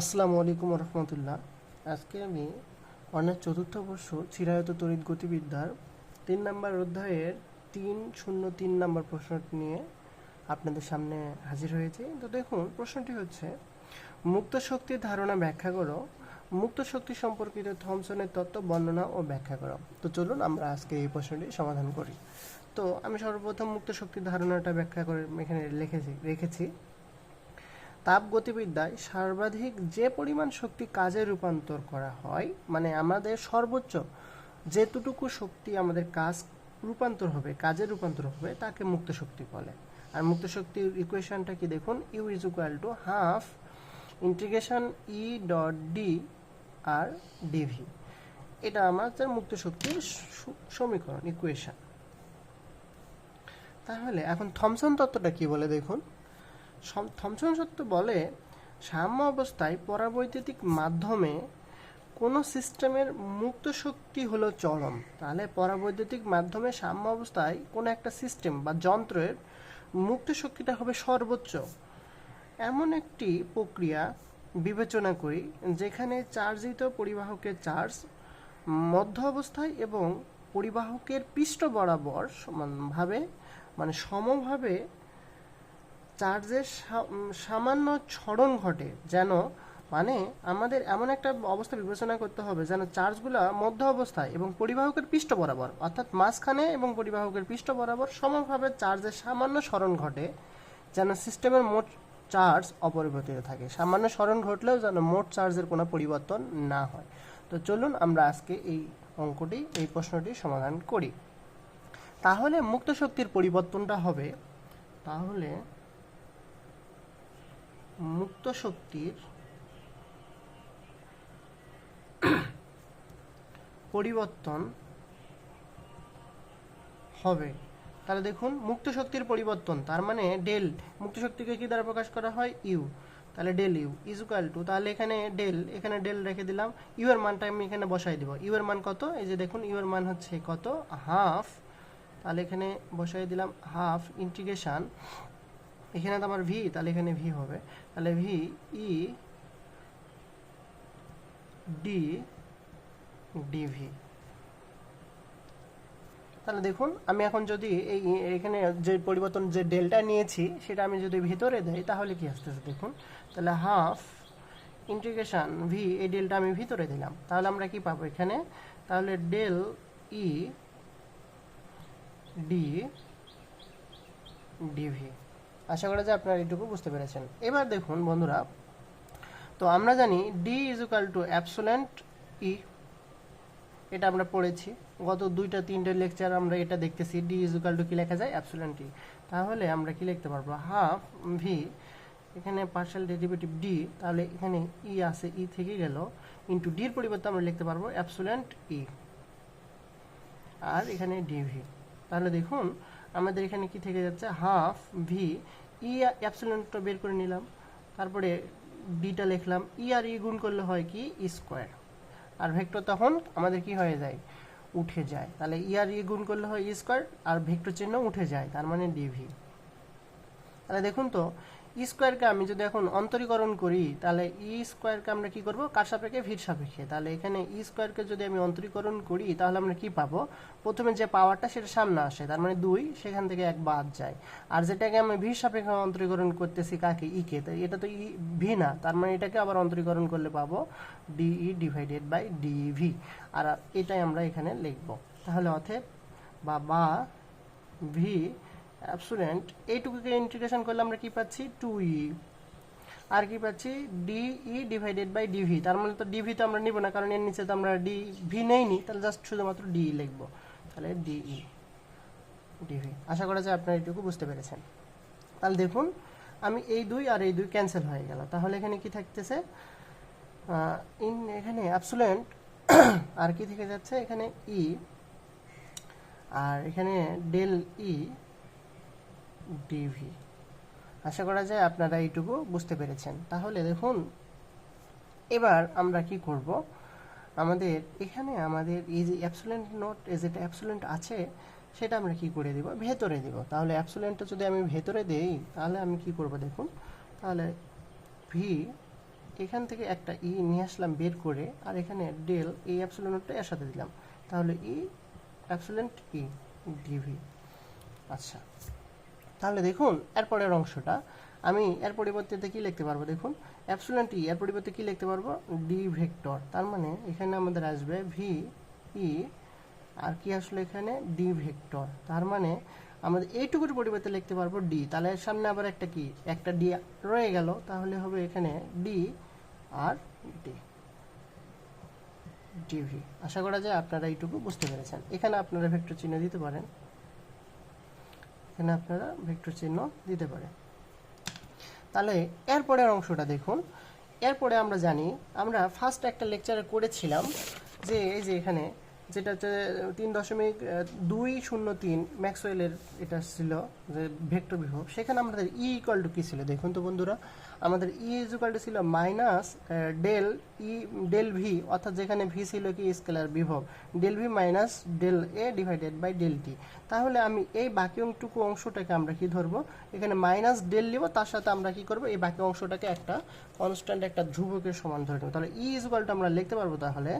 আসসালামু আলাইকুম রহমতুল্লাহ আজকে আমি অনেক চতুর্থ বর্ষ চিরায়ত তড়িৎ গতিবিদ্যার তিন নম্বর অধ্যায়ের তিন শূন্য তিন নম্বর প্রশ্নটি নিয়ে আপনাদের সামনে হাজির হয়েছি। তো দেখুন, প্রশ্নটি হচ্ছে, মুক্ত শক্তির ধারণা ব্যাখ্যা করো। মুক্ত শক্তি সম্পর্কিত থমসনের তত্ত্ব, বর্ণনা ও ব্যাখ্যা করো। তো চলুন আমরা আজকে এই প্রশ্নটি সমাধান করি। তো আমি সর্বপ্রথম মুক্ত শক্তির ধারণাটা ব্যাখ্যা করে এখানে লিখেছি, রেখেছি। তাপ গতিবিদ্যায় সর্বাধিক যে পরিমাণ শক্তি কাজে রূপান্তর করা হয় মানে আমাদের সর্বোচ্চ যেতটুকু শক্তি আমাদের কাজ রূপান্তর হবে, কাজে রূপান্তর হবে, তাকে মুক্ত শক্তি বলে। আর মুক্ত শক্তির ইকুয়েশনটা কি দেখুন? U is equal to half integration E dot D R D V এটা আমাদের মুক্ত শক্তির সমীকরণ ইকুয়েশন তাহলে এখন থমসন তত্ত্বটা কি বলে দেখুন? থমসন সত্য বলে, সাম্য অবস্থায় পরাবৈদ্যুতিক মাধ্যমে কোনো সিস্টেমের মুক্ত শক্তি হলো চরম। তাহলে পরাবৈদ্যুতিক মাধ্যমে সাম্য অবস্থায় কোনো একটা সিস্টেম বা যন্ত্রের মুক্ত শক্তিটা হবে সর্বোচ্চ। এমন একটি প্রক্রিয়া বিবেচনা করি, যেখানে চার্জিত পরিবাহকের চার্জ, মধ্য অবস্থায় এবং পরিবাহকের পৃষ্ঠ বরাবর সমানভাবে মানে সমভাবে চার্জের সামান্য ছড়ন ঘটে, যেন মানে আমাদের এমন একটা অবস্থা বিবেচনা করতে হবে, যেন চার্জগুলো মধ্য অবস্থায় এবং পরিবাহকের পৃষ্ঠ বরাবর, অর্থাৎ মাঝখানে এবং পরিবাহকের পৃষ্ঠ বরাবর সমভাবে চার্জের সামান্য স্মরণ ঘটে, যেন সিস্টেমের মোট চার্জ অপরিবর্তিত থাকে। সামান্য স্মরণ ঘটলেও যেন মোট চার্জের কোনো পরিবর্তন না হয়। তো চলুন আমরা আজকে এই অঙ্কটি, এই প্রশ্নটি সমাধান করি। তাহলে মুক্ত শক্তির পরিবর্তনটা হবে, তাহলে মুক্ত শক্তির পরিবর্তন হবে। তাহলে দেখুন, মুক্ত শক্তির পরিবর্তন, তার মানে ডেল মুক্ত শক্তিকে কি দ্বারা প্রকাশ করা হয়? ইউ তাহলে del U is equal to তাহলে এখানে ডেল এখানে ডেল রেখে দিলাম। ইউ এর মানটা আমি এখানে বসাই দিব। ইউ এর মান কত? এই যে দেখুন ইউ এর মান হচ্ছে কত? হাফ তাহলে এখানে বসাই দিলাম হাফ ইন্টিগ্রেশন এখানে তো আমার ভি তাহলে এখানে ভি হবে। তাহলে ভি ই ডি ডিভি তাহলে দেখুন, আমি এখন যদি এই এখানে যে পরিবর্তন যে ডেলটা নিয়েছি, সেটা আমি যদি ভিতরে দেই, তাহলে কি আসতেছে দেখুন? তাহলে হাফ ইন্টিগ্রেশন ভি এই ডেলটা আমি ভিতরে দিলাম। তাহলে আমরা কি পাবো এখানে? তাহলে del E D D V আশা করা যায় আপনারা এটুকু বুঝতে পেরেছেন। এবার দেখুন বন্ধুরা, তো আমরা জানি D is equal to epsilon E এটা আমরা পড়েছি। গত দুইটা, তিনটে লেকচার আমরা এটা দেখতেছি ডি ইজ ইকাল টু কি লেখা যায়? অ্যাবসোলেন্ট ই তাহলে আমরা কি লিখতে পারব? হাফ ভি এখানে পার্শাল ডেরিভেটিভ ডি তাহলে এখানে ই আছে ই থেকে গেল। ইন্টু ডির পরিবর্তে আমরা লিখতে পারব অ্যাবসোলেন্ট ই আর এখানে ডিভি তাহলে দেখুন আমাদের এখানে কি থেকে যাচ্ছে? হাফ ভি ই অ্যাপসিলনটা বের করে নিলাম। তারপরে ডিটা লিখলাম। ই আর ই গুণ করলে হয় কি? স্কোয়ার আর ভেক্টর তখন আমাদের কি হয়ে যায়? উঠে যায়। তাহলে ই আর ই গুণ করলে হয় স্কোয়ার আর ভেক্টর চিহ্ন উঠে যায়, তার মানে ডিভি তাহলে দেখুন তো ই স্কোয়ারকে আমি যদি এখন অন্তরীকরণ করি, তাহলে ই স্কোয়ারকে আমরা কি করব? কার সাপেক্ষে? ভির সাপেক্ষে। তাহলে এখানে ই স্কোয়ারকে যদি আমি অন্তরীকরণ করি, তাহলে আমরা কি পাবো? প্রথমে যে পাওয়ারটা সেটা সামনে আসে। তার মানে দুই, সেখান থেকে এক বাদ যায়। আর যেটাকে আমি ভির সাপেক্ষে অন্তরীকরণ করতেছি কাকে? ই কে। তো এটা তো ই, ভি না। তার মানে এটাকে আবার অন্তরীকরণ করলে পাবো D E divided by D V আর এটাই আমরা এখানে লিখব। তাহলে অথেব বা বা ভি অ্যাবসুলেন্ট, এইটুকুকে ইন্টিগ্রেশন করলে আমরা কি পাচ্ছি? টু ই আর কি পাচ্ছি? ডিই ডিভাইডেড বাই ডিভি তার মানে তো ডিভি তো আমরা নিব না, কারণ এর নিচে তো আমরা ডি ভি নেইনি, তাহলে জাস্ট শুধুমাত্র ডি লিখব। তাহলে ডিই ডিভি আশা করা যায় আপনারা এইটুকু বুঝতে পেরেছেন। তাহলে দেখুন, আমি এই দুই আর এই দুই ক্যান্সেল হয়ে গেল। তাহলে এখানে কি থাকতেছে? ইন এখানে অ্যাবসুলেন্ট, আর কি থেকে যাচ্ছে? এখানে ই আর এখানে ডেল ই ডিভি আশা করা যায় আপনারা এইটুকু বুঝতে পেরেছেন। তাহলে দেখুন, এবার আমরা কি করব? আমাদের এখানে আমাদের এই যে অ্যাবসুলেন্ট নোট এ যেটা অ্যাবসুলেন্ট আছে, সেটা আমরা কি করে দিব? ভেতরে দিব। তাহলে অ্যাবসুলেন্টটা যদি আমি ভেতরে দেই, তাহলে আমি কি করব দেখুন? তাহলে ভি এখান থেকে একটা ই নিয়ে আসলাম বের করে, আর এখানে ডেল এই অ্যাপসিলনটা এর সাথে দিলাম। তাহলে ই অ্যাপসিলেন্ট ই ডিভি আচ্ছা। তাহলে দেখুন, এরপরের অংশটা আমি এর পরিবর্তে কি লিখতে পারব? দেখুন অ্যাপসিলন্ট ই এর পরিবর্তে কি লিখতে পারব? D vector. তার মানে এখানে আমাদের আসবে ভি ই আর কি আসলে এখানে? D vector. তার মানে আমাদের এইটুকুর পরিবর্তে লিখতে পারব ডি তাহলে এর সামনে আবার একটা কি? একটা ডি রয়ে গেল, তাহলে হবে এখানে ডি আর ডি ডিভি আশা করা যায় আপনারা এইটুকু বুঝতে পেরেছেন। এখানে আপনারা ভেক্টর চিহ্ন দিতে পারেন। এখানে আপনারা ভেক্টর চিহ্ন দিতে পারেন। তাহলে এরপরের অংশটা দেখুন। এরপরে আমরা জানি, আমরা ফার্স্ট একটা লেকচারে করেছিলাম যে এই যে এখানে যেটা হচ্ছে তিন দশমিক দুই শূন্য তিন ম্যাক্সওয়েলের এটা ছিল যে ভেক্টর বিভব। সেখানে আমাদের ই ইকুয়াল টু কী ছিল? দেখুন তো বন্ধুরা, আমাদের ই ইজ ইকুয়াল টু ছিল minus del E del V অর্থাৎ যেখানে ভি ছিল কি স্কেলার বিভব। Del V minus del A divided by del T তাহলে আমি এই বাকি অংশটুকু অংশটাকে আমরা কি ধরবো? এখানে মাইনাস ডেল নিব, তার সাথে আমরা কি করব? এই বাকি অংশটাকে একটা কনস্ট্যান্ট একটা ধ্রুবকের সমান ধরে নেব। তাহলে ই ইজুকালটা আমরা লিখতে পারব তাহলে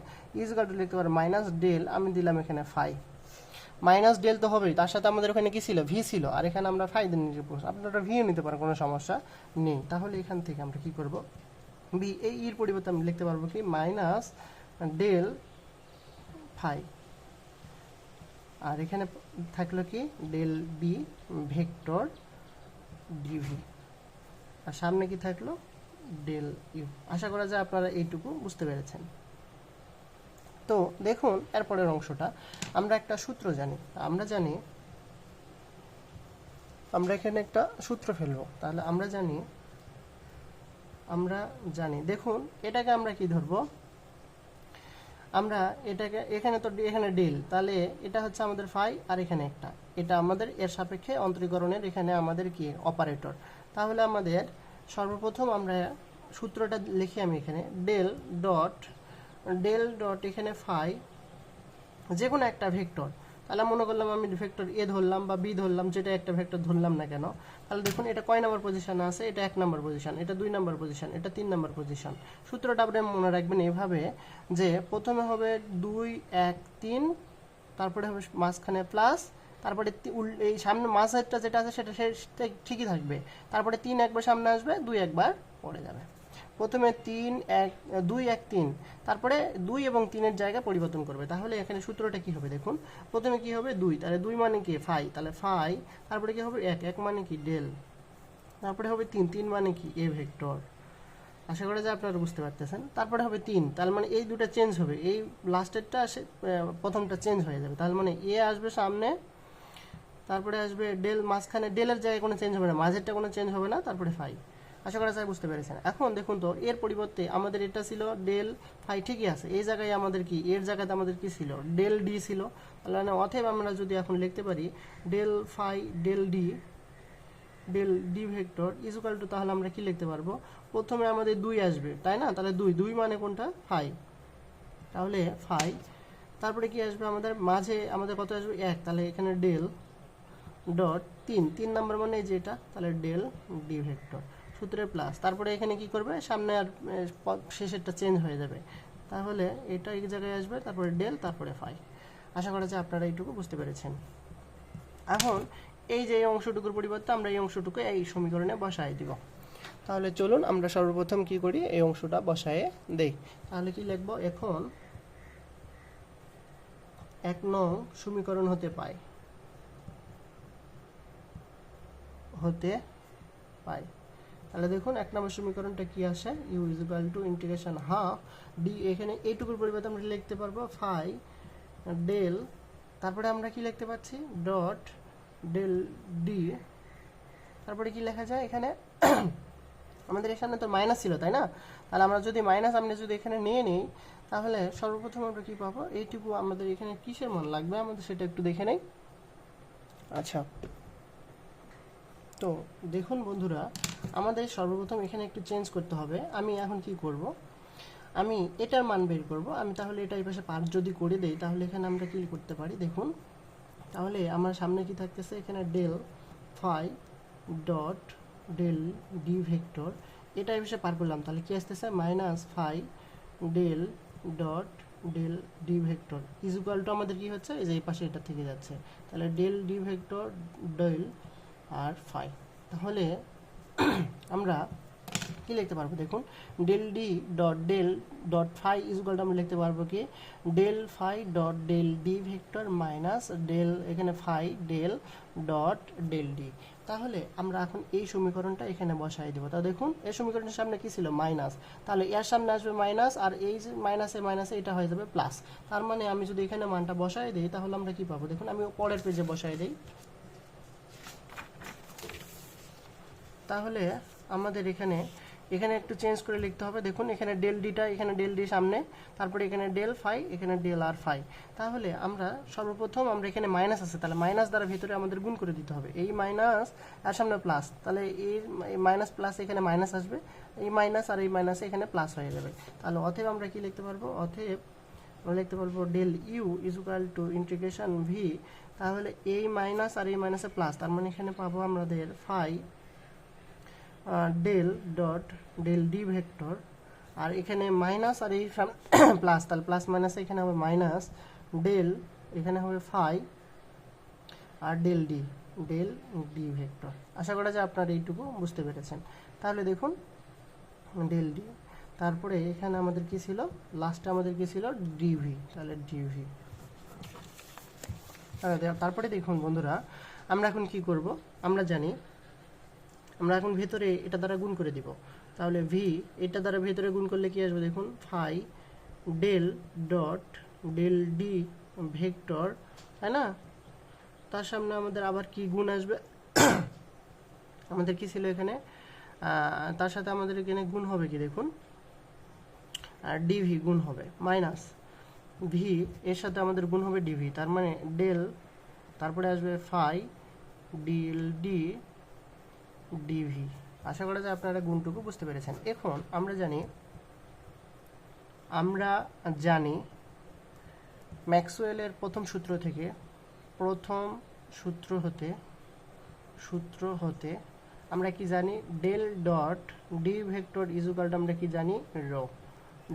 ইজুকালটা লিখতে পারব মাইনাস ডেল আমি দিলাম এখানে ফাই মাইনাস ডেল তো হবেই, তার সাথে আমাদের ওখানে কি ছিল? ভি ছিল, আর এখানে আমরা ফাই দিয়ে নিতে পারব আপনারা ভিও নিতে পারেন, কোনো সমস্যা নেই। তাহলে এখান থেকে আমরা কি করব? বি এই ইর পরিবর্তে আমি লিখতে পারব কি? মাইনাস ডেল ফাই আর এখানে থাকল কি? Del B vector D V আর সামনে কি থাকল? ডেল ইউ আশা করা যায় আপনারা এইটুকু বুঝতে পেরেছেন। তো দেখুন, এরপরের অংশটা। আমরা একটা সূত্র জানি। আমরা জানি, আমরা এখানে একটা সূত্র ফেলব। তাহলে আমরা জানি আমরা জানি। দেখুন, এটাকে আমরা কি ধরবো? আমরা এটাকে, এখানে তো এখানে ডেল। তাহলে এটা হচ্ছে আমাদের ফাই আর এখানে একটা। এটা আমাদের এর সাপেক্ষে অন্তরীকরণের এখানে আমাদের কি? অপারেটর। তাহলে আমাদের সর্বপ্রথম আমরা সূত্রটা লিখি আমি এখানে। ডেল ডট ডেল ডট এখানে ফাই যে কোনো একটা ভেক্টর তাহলে মনে করলাম আমি ভেক্টর এ ধরলাম বা বি ধরলাম, যেটা একটা ভেক্টর ধরলাম না কেন। তাহলে দেখুন, এটা কয় নাম্বার পজিশনে আছে? এটা এক নাম্বার পজিশন এটা দুই নাম্বার পজিশন এটা তিন নাম্বার পজিশন সূত্রটা আপনি মনে রাখবেন এভাবে যে প্রথমে হবে দুই, এক, তিন, তারপরে হবে মাঝখানে প্লাস তারপরে এই সামনে মাঝেরটা যেটা আছে, সেটা সে ঠিকই থাকবে। তারপরে তিন একবার সামনে আসবে, দুই একবার পড়ে যাবে। প্রথমে তিন, এক, দুই, এক, তিন। তারপরে দুই এবং তিনের জায়গা পরিবর্তন করবে। তাহলে এখানে সূত্রটা কি হবে দেখুন? প্রথমে কি হবে দুই? তাহলে দুই মানে কি? ফাই। তাহলে ফাই। তারপরে কি হবে? এক। এক মানে কি? ডেল। তারপরে হবে তিন। তিন মানে কি? এ ভেক্টর। আশা করা যায় আপনারা বুঝতে পারতেছেন। তারপরে হবে তিন। তার মানে এই দুটো চেঞ্জ হবে। এই লাস্টেরটা আসে প্রথমটা চেঞ্জ হয়ে যাবে। তার মানে এ আসবে সামনে। তারপরে আসবে ডেল, মাঝখানে ডেলের জায়গায় কোনো চেঞ্জ হবে না। মাঝেরটা কোনো চেঞ্জ হবে না। তারপরে ফাই। আশা করা যায় বুঝতে পেরেছেন। এখন দেখুন তো, এর পরিবর্তে আমাদের এটা ছিল ডেল ফাই ঠিকই আছে। এই জায়গায় আমাদের কি? এর জায়গাতে আমাদের কি ছিল? ডেল ডি ছিল। তাহলে অতএব আমরা যদি এখন লিখতে পারি del phi del D del D vector is equal to তাহলে আমরা কি লিখতে পারব? প্রথমে আমাদের দুই আসবে, তাই না? তাহলে দুই। দুই মানে কোনটা? ফাই তাহলে ফাই তারপরে কি আসবে আমাদের? মাঝে আমাদের কত আসবে? এক। তাহলে এখানে ডেল ডট তিন। তিন নাম্বার মানে যেটা তাহলে ডেল ডি ভেক্টর সূত্রের প্লাস তারপরে এখানে কি করবে? সামনে আর শেষেরটা চেঞ্জ হয়ে যাবে। তাহলে এটা এক জায়গায় আসবে, তারপরে ডেল তারপরে ফাই আশা করা যায় আপনারা এইটুকু বুঝতে পেরেছেন। এখন এই যে অংশটুকুর পরিবর্তে আমরা এই অংশটুকু এই সমীকরণে বসায় দিব। তাহলে চলুন আমরা সর্বপ্রথম কি করি? এই অংশটা বসায়ে দেই। তাহলে কি লিখব? এখন এক নং সমীকরণ হতে পায়। হতে পাই তাহলে দেখুন, এক নম্বর সমীকরণটা কি আসে? U is equal to integration half D এখানে এইটুকুর পরিবর্তে আমরা লিখতে পারব ফাই ডেল তারপরে আমরা কি লিখতে পাচ্ছি ডট ডেল ডি তারপরে কি লেখা যায় এখানে? আমাদের এখানে তো মাইনাস ছিল, তাই না? তাহলে আমরা যদি মাইনাস আমরা যদি এখানে নিয়ে নিই, তাহলে সর্বপ্রথম আমরা কী পাবো? এইটুকু আমাদের এখানে কিসের মান লাগবে? আমাদের সেটা একটু দেখে নেই। আচ্ছা। তো দেখুন বন্ধুরা আমাদের সর্বপ্রথম এখানে একটু চেঞ্জ করতে হবে। আমি এখন কি করব? আমি এটার মান বের করব। আমি তাহলে এটা এই পাশে পার যদি করে দেই, তাহলে এখানে আমরা কি করতে পারি? দেখুন, তাহলে আমার সামনে কি থাকতেছে? এখানে del phi dot del D vector এটা এই বিষয়ে পার করলাম। তাহলে কি আসতেছে? Minus phi del dot del D vector is equal to আমাদের কি হচ্ছে? এই যে এই পাশে এটা থেকে যাচ্ছে। তাহলে ডেল ডি ভেক্টর ডেল আর ফাই তাহলে আমরা কি লিখতে পারব? দেখুন del D dot del dot phi is equal to আমরা লিখতে পারব কি? Del phi dot del D vector minus del এখানে phi del dot del D তাহলে আমরা এখন এই সমীকরণটা এখানে বসাই দেবো। তা দেখুন, এই সমীকরণের সামনে কি ছিল? মাইনাস তাহলে এর সামনে আসবে মাইনাস আর এই যে মাইনাসে মাইনাসে এটা হয়ে যাবে প্লাস তার মানে আমি যদি এখানে মানটা বসাই দিই, তাহলে আমরা কি পাবো? দেখুন, আমি পরের পেজে বসাই দিই। তাহলে আমাদের এখানে এখানে একটু চেঞ্জ করে লিখতে হবে। দেখুন, এখানে ডেল ডিটা এখানে ডেল ডি সামনে, তারপরে এখানে ডেল ফাই এখানে ডেল আর ফাই তাহলে আমরা সর্বপ্রথম আমরা এখানে মাইনাস আছে, তাহলে মাইনাস দ্বারা ভিতরে আমাদের গুণ করে দিতে হবে। এই মাইনাস আর সামনে প্লাস তাহলে এই মাইনাস প্লাস এখানে মাইনাস আসবে, এই মাইনাস আর এই মাইনাস এখানে প্লাস হয়ে যাবে। তাহলে অথেব আমরা কি লিখতে পারব? অথেব আমরা লিখতে পারব del U is equal to integration V তাহলে এই মাইনাস আর এই মাইনাসে প্লাস তার মানে এখানে পাবো আমাদের phi del dot del D vector আর এখানে মাইনাস আর এই প্লাস তাহলে প্লাস মাইনাস এখানে হবে মাইনাস ডেল এখানে হবে ফাই আর del D del D vector আশা করা যায় আপনারা এইটুকু বুঝতে পেরেছেন। তাহলে দেখুন ডেল ডি তারপরে এখানে আমাদের কি ছিল? লাস্টে আমাদের কি ছিল? ডিভি তাহলে ডিভি তারপরে দেখুন বন্ধুরা, আমরা এখন কি করব? আমরা জানি আমরা এখন ভেতরে এটা দ্বারা গুণ করে দিব। তাহলে ভি এটা দ্বারা ভেতরে গুণ করলে কি আসবে দেখুন? Phi del dot del D vector, তাই না? তার সামনে আমাদের আবার কি গুণ আসবে? আমাদের কি ছিল এখানে? তার সাথে আমাদের এখানে গুণ হবে কি দেখুন? আর ডিভি গুণ হবে মাইনাস ভি এর সাথে আমাদের গুণ হবে ডিভি তার মানে ডেল, তারপরে আসবে phi del D D V আশা করা যায় আপনারা গুণটুকু বুঝতে পেরেছেন। এখন আমরা জানি আমরা জানি ম্যাক্সওয়েলের প্রথম সূত্র থেকে প্রথম সূত্র হতে সূত্র হতে আমরা কি জানি, del dot D vector is equal আমরা কি জানি, rho.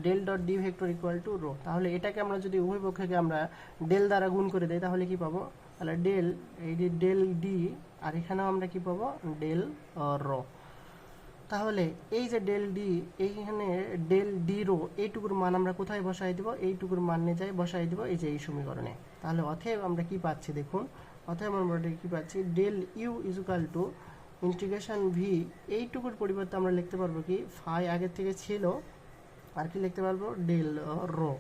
Del dot D vector equal to, rho. তাহলে এটাকে আমরা যদি উভয় পক্ষকে আমরা ডেল দ্বারা গুণ করে দেই, তাহলে কি পাবো? তাহলে ডেল এই যে ডেল ডি আর এখানেও আমরা কি পাবো? ডেল রো তাহলে এই যে ডেল ডি এইখানে ডেল ডি রো, এইটুকুর মান আমরা কোথায় বসাই দিব? এইটুকুর মান নিয়ে যাই বসাই দিব এই যে এই সমীকরণে। তাহলে অতএব আমরা কি পাচ্ছি দেখুন? অতএব আমরা কি পাচ্ছি? Del U is equal to integration V এইটুকুর পরিবর্তে আমরা লিখতে পারব কি? ফাই আগের থেকে ছিল, আর কি লিখতে পারব? ডেল রো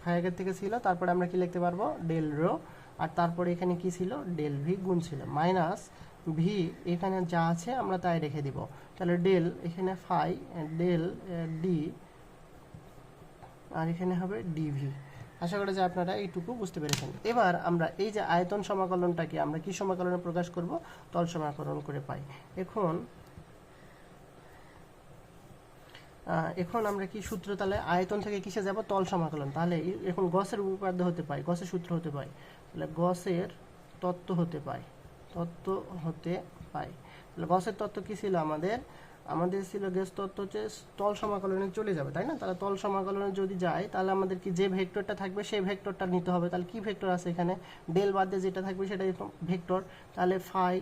ফাই আগের থেকে ছিল, তারপরে আমরা কি লিখতে পারব? ডেল রো আর তারপরে এখানে কি ছিল? ডেল ভি গুণ ছিল। মাইনাস ভি এখানে যা আছে আমরা তাই রেখে দিব। তাহলে ডেল এখানে ফাই ডেল ডি আর এখানে হবে ডিভি আশা করি যে আপনারা এইটুকু বুঝতে পেরেছেন। এবার আমরা এই যে আয়তন সমাকলনটাকে আমরা কি সমাকলনে প্রকাশ করব? তল সমাকলন করে পাই। এখন এখন আমরা কি সূত্র তাহলে আয়তন থেকে কিসে যাব? তল সমাকলন। তাহলে এখন গসের উপপাদ্য হতে পাই গসের সূত্র হতে পাই তাহলে গসের তত্ত্ব হতে পাই তত্ত্ব হতে পাই তাহলে গসের তত্ত্ব কি ছিল আমাদের? আমাদের ছিল গ্যাস তত্ত্ব হচ্ছে তল সমাকলনে চলে যাবে, তাই না? তাহলে তল সমাকলনে যদি যায়, তাহলে আমাদের কি যে ভেক্টরটা থাকবে, সেই ভেক্টরটা নিতে হবে। তাহলে কি ভেক্টর আছে এখানে? ডেল বাদে যেটা থাকবে সেটা ভেক্টর, তাহলে ফাই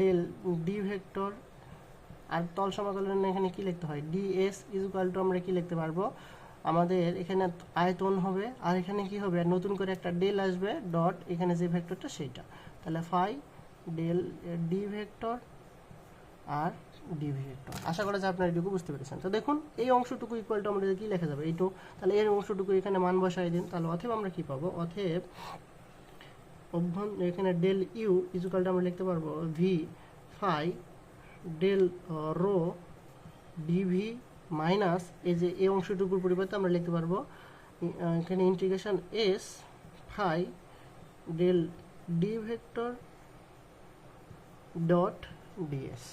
ডেল ডি ভেক্টর আর তল সমাকলনে এখানে কি লিখতে হয়? ডিএস ইজ ইকুয়াল টু আমরা কি লিখতে পারব? আমাদের এখানে আয়তন হবে, আর এখানে কি হবে? নতুন করে একটা ডেল আসবে ডট এখানে যে ভেক্টরটা সেইটা। তাহলে ফাই ডেল ডি ভেক্টর আর ডি ভেক্টর আশা করা যায় আপনারা এটুকু বুঝতে পেরেছেন। তো দেখুন, এই অংশটুকু ইকুয়াল টু আমাদের কি লেখা যাবে? এইটু তাহলে এর অংশটুকু এখানে মান বসাই দিন। তাহলে অথেব আমরা কি পাবো? অথেব অভ্যন এখানে ডেল ইউ ইজুকাল টু আমরা লিখতে পারব V phi del rho D V minus এই যে এই অংশটুকুর পরিবর্তে আমরা লিখতে পারব এখানে integration S phi del D vector dot D S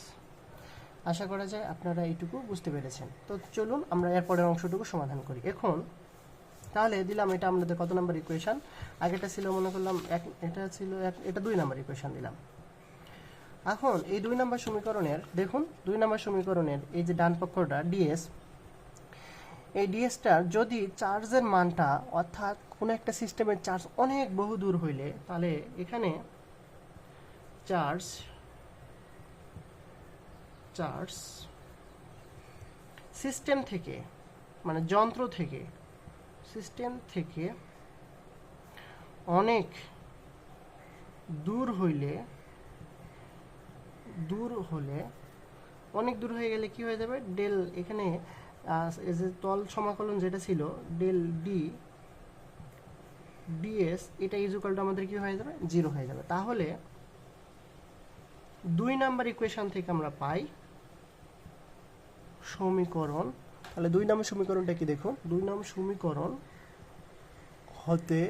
আশা করা যায় আপনারা এইটুকু বুঝতে পেরেছেন। তো চলুন আমরা এরপরের অংশটুকু সমাধান করি। এখন, তাহলে দিলাম এটা আমাদের কত নাম্বার ইকুয়েশন আগেটা ছিল, মনে করলাম এক, এটা ছিল এক, এটা দুই নাম্বার ইকুয়েশন দিলাম। এখন এই দুই নম্বর সমীকরণের, দেখুন, দুই নম্বর সমীকরণের এই যে ডান পক্ষটা ডিএস এই ডিএসটার যদি চার্জের মানটা অর্থাৎ কোনো একটা সিস্টেমের চার্জ অনেক বহু দূর হইলে, তাহলে এখানে চার্জ চার্জ সিস্টেম থেকে মানে যন্ত্র থেকে, সিস্টেম থেকে অনেক দূর হইলে দূর হলে, অনেক দূর হয়ে গেলে কি হয়ে যাবে? ডেল এখানে যে তল সমাকলন যেটা ছিল ডেল ডি ডিএস এটা ইজুকালটা আমাদের কি হয়ে যাবে? জিরো হয়ে যাবে। তাহলে, দুই নাম্বার ইকুয়েশন থেকে আমরা পাই সমীকরণ। তাহলে দুই নম্বর সমীকরণটা কি দেখুন? দুই নম্বর সমীকরণ হতে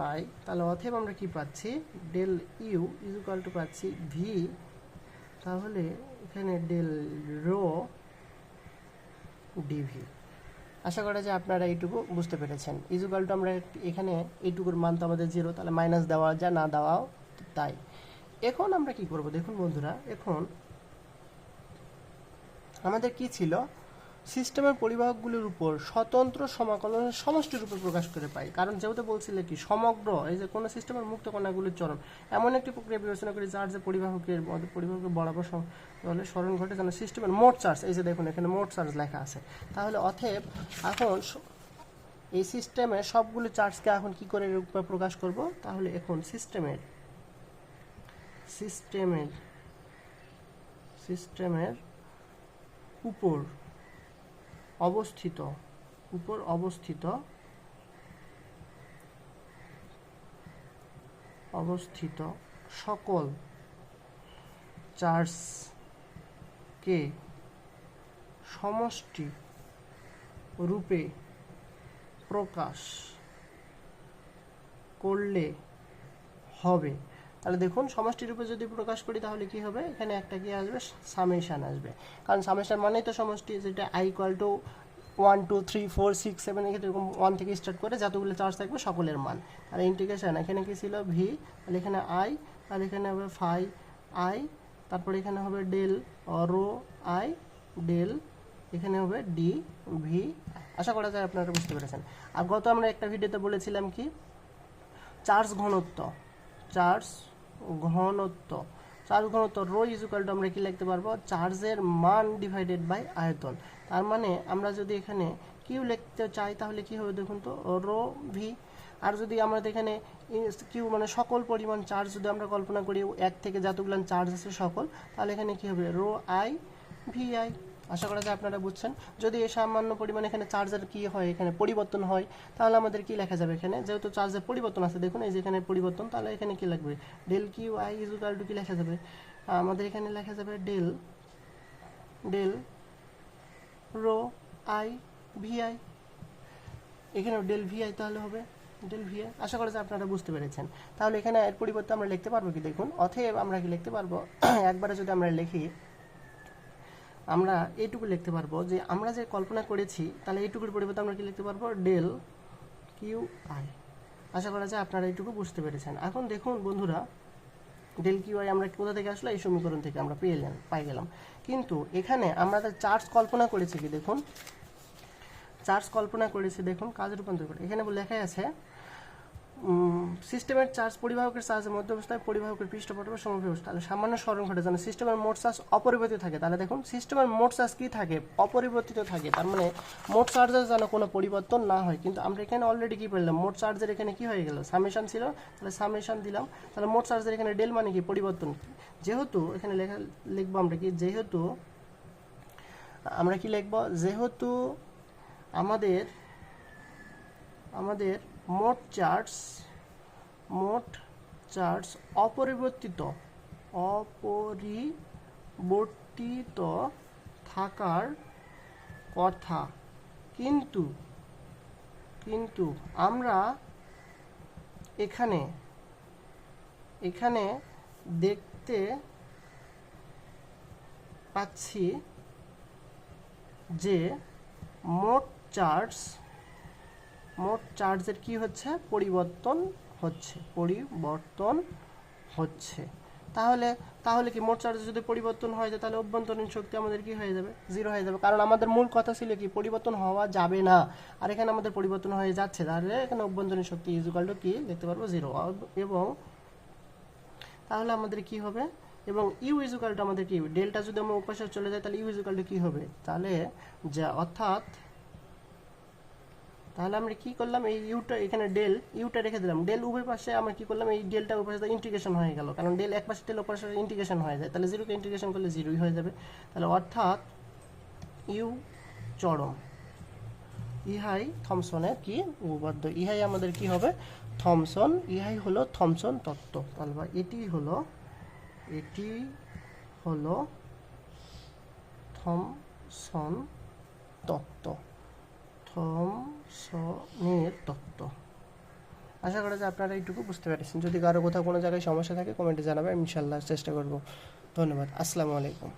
পাই, তাহলে অথব আমরা কি পাচ্ছি? Del U is equal to পাচ্ছি ভি তাহলে এখানে ডেল রো ডিভি আশা করা যায় আপনারা এইটুকু বুঝতে পেরেছেন। ইজুকাল টু আমরা এখানে এইটুকুর মান তো আমাদের জিরো তাহলে মাইনাস দেওয়া যায় না দেওয়াও তাই। এখন আমরা কি করব? দেখুন বন্ধুরা, এখন আমাদের কি ছিল? সিস্টেমের পরিবাহকগুলির উপর স্বতন্ত্র সমাকলনের সমষ্টির উপর প্রকাশ করে পাই। কারণ যেহেতু বলছিলে কি, সমগ্র এই যে কোনো সিস্টেমের মুক্ত কণাগুলির চরণ এমন একটি প্রক্রিয়া বিবেচনা করি যার যে পরিবাহকের পরিবাহকের বরাবর তাহলে স্মরণ ঘটে যেন সিস্টেমের মোট চার্জ, এই যে দেখুন এখানে মোট চার্জ লেখা আছে। তাহলে অথেব এখন এই সিস্টেমের সবগুলো চার্জকে এখন কি করে প্রকাশ করব? তাহলে এখন সিস্টেমের সিস্টেমের সিস্টেমের উপর অবস্থিত উপর অবস্থিত অবস্থিত সকল চার্জকে সমষ্টি রূপে প্রকাশ করলে হবে। তাহলে দেখুন, সমষ্টি রূপে যদি প্রকাশ করি, তাহলে কি হবে? এখানে একটা কি আসবে? সামেশন আসবে। কারণ সামেশন মানেই তো সমষ্টি, যেটা I equal to one two three four six seven এরকম ওয়ান থেকে স্টার্ট করে যতগুলো চার্জ থাকবে সকলের মান। আর ইন্টিগ্রেশন এখানে কি ছিল? ভি তাহলে এখানে আই তাহলে এখানে হবে ফাই আই তারপরে এখানে হবে ডেল রো আই ডেল এখানে হবে ডি ভি আশা করা যায় আপনারা বুঝতে পেরেছেন। আর গত আমরা একটা ভিডিওতে বলেছিলাম কি? চার্জ ঘনত্ব চার্জ ঘনত্ব। চার্জ ঘনত্ব রো ইজুকাল টু আমরা কি লিখতে পারব? চার্জের মান ডিভাইডেড বাই আয়তন। তার মানে আমরা যদি এখানে কিউ লিখতে চাই তাহলে কি হবে দেখুন তো? রো ভি আর যদি আমরা এখানে কিউ মানে সকল পরিমাণ চার্জ যদি আমরা কল্পনা করি, এক থেকে যতগুলো চার্জ আছে সকল, তাহলে এখানে কি হবে? রো আই ভি আই আশা করা যায় আপনারা বুঝছেন। যদি এই সামান্য পরিমাণ এখানে চার্জের কি হয়, এখানে পরিবর্তন হয়, তাহলে আমাদের কি লেখা যাবে এখানে? যেহেতু চার্জের পরিবর্তন আছে, দেখুন, এই যে এখানে পরিবর্তন, তাহলে এখানে কি লাগবে? Del Q I is equal to কি লেখা যাবে? আমাদের এখানে লেখা যাবে del del rho I V I এখানে ডেল ভি আই তাহলে হবে ডেল ভি আই আশা করা যায় আপনারা বুঝতে পেরেছেন। তাহলে এখানে এর পরিবর্তে আমরা লিখতে পারব কি? দেখুন অথব আমরা কি লিখতে পারব? একবারে যদি আমরা লিখি আমরা এইটুকু লিখতে পারব যে আমরা যে কল্পনা করেছি, তাহলে এইটুকুর পরিবর্তে আমরা কি লিখতে পারব? Del Q I. আশা করা যায় আপনারা এইটুকু বুঝতে পেরেছেন। এখন দেখুন বন্ধুরা, ডেল কিউ আই আমরা কোথা থেকে আসলো? এই সমীকরণ থেকে আমরা পেয়ে গেলাম, পাই গেলাম। কিন্তু এখানে আমরা যে চার্জ কল্পনা করেছি কি দেখুন? চার্জ কল্পনা করেছি দেখুন, কাজ রূপান্তর করে। এখানে লেখাই আছে সিস্টেমের চার্জ পরিবাহকের চার্জের মধ্য অবস্থায় পরিবাহকের পৃষ্ঠপটে সমব্যবস্থা। তাহলে সামান্য স্মরণ ঘটে যেন সিস্টেমের মোট চার্জ অপরিবর্তিত থাকে। তাহলে দেখুন, সিস্টেমের মোট চার্জ কী থাকে? অপরিবর্তিত থাকে। তার মানে মোট চার্জের যেন কোনো পরিবর্তন না হয়। কিন্তু আমরা এখানে অলরেডি কী পেলাম? মোট চার্জের এখানে কী হয়ে গেল? সামেশন ছিল। তাহলে সামেশন দিলাম। তাহলে মোট চার্জের এখানে ডেল মানে কি? পরিবর্তন। যেহেতু এখানে লেখা, লিখব আমরা কি? যেহেতু, আমরা কি লিখব? যেহেতু আমাদের আমাদের মোট চার্জ মোট চার্জ অপরিবর্তিত অপরিবর্তিত থাকার কথা। কিন্তু কিন্তু আমরা এখানে এখানে দেখতে পাচ্ছি যে মোট চার্জ মোট চার্জের কি হচ্ছে? পরিবর্তন হচ্ছে পরিবর্তন হচ্ছে। তাহলে তাহলে কি মোট চার্জ যদি পরিবর্তন হয়ে তাহলে অভ্যন্তরীণ শক্তি আমাদের কি হয়ে যাবে? জিরো হয়ে যাবে। কারণ আমাদের মূল কথা ছিল কি, পরিবর্তন হওয়া যাবে না। আর এখানে আমাদের পরিবর্তন হয়ে যাচ্ছে। তাহলে এখানে অভ্যন্তরীণ শক্তি ইজুকাল টু কি? লিখতে পারব জিরো এবং তাহলে আমাদের কি হবে? এবং ইউ ইজুকাল টু আমাদের কি? ডেল্টা যদি আমরা উপাশে চলে যায় তাহলে ইউ ইজুকাল টু কি হবে? তাহলে যা, অর্থাৎ তাহলে আমরা কি করলাম? এই ইউটা এখানে ডেল ইউটা রেখে দিলাম। ডেল উভয় পাশে আমরা কি করলাম? এই ডেলটা উভয় পাশে ইন্টিগ্রেশন হয়ে গেল। কারণ ডেল এক পাশে ডেল ওপর পাশে ইন্টিগ্রেশন হয়ে যায়। তাহলে জিরোকে ইন্টিগ্রেশন করলে জিরোই হয়ে যাবে। তাহলে অর্থাৎ ইউ চরম। ইহাই থমসনের কি উপপাদ্য? ইহাই আমাদের কি হবে? থমসন। ইহাই হলো থমসন তত্ত্ব। তাহলে বা এটি হলো এটি হলো থমসন তত্ত্ব। থমসনের তত্ত্ব। আশা করা যায় আপনারা এইটুকু বুঝতে পেরেছেন। যদি কারও কোথাও কোনো জায়গায় সমস্যা থাকে কমেন্টে জানাবেন। ইনশাল্লাহ চেষ্টা করব। ধন্যবাদ। আসসালামু আলাইকুম।